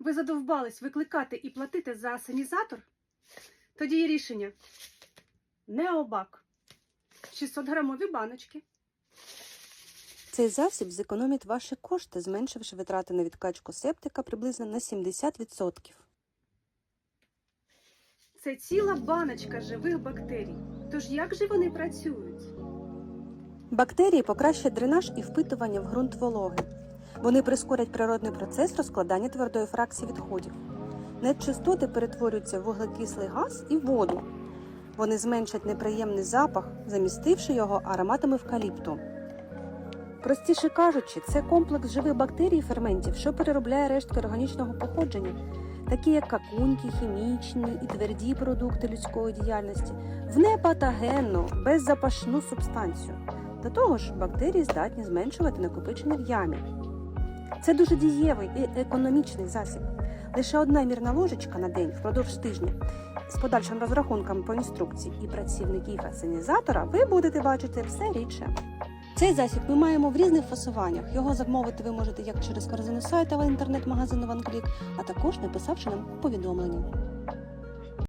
Ви задовбались викликати і платити за асенізатор? Тоді є рішення. Необак. 600 грамові баночки. Цей засіб зекономить ваші кошти, зменшивши витрати на відкачку септика приблизно на 70%. Це ціла баночка живих бактерій. Тож як же вони працюють? Бактерії покращать дренаж і впитування в ґрунт вологи. Вони прискорять природний процес розкладання твердої фракції відходів. Нечистоти перетворюються в вуглекислий газ і воду. Вони зменшать неприємний запах, замістивши його ароматами евкаліпту. Простіше кажучи, це комплекс живих бактерій і ферментів, що переробляє рештки органічного походження, такі як какуньки, хімічні і тверді продукти людської діяльності, в непатогенну, беззапашну субстанцію. До того ж, бактерії здатні зменшувати накопичення в ямі. Це дуже дієвий і економічний засіб. Лише одна мірна ложечка на день впродовж тижня з подальшим розрахунком по інструкції і працівників асенізатора ви будете бачити все рідше. Цей засіб ми маємо в різних фасуваннях. Його замовити ви можете як через корзину сайта в інтернет-магазину OneClick, а також написавши нам повідомлення.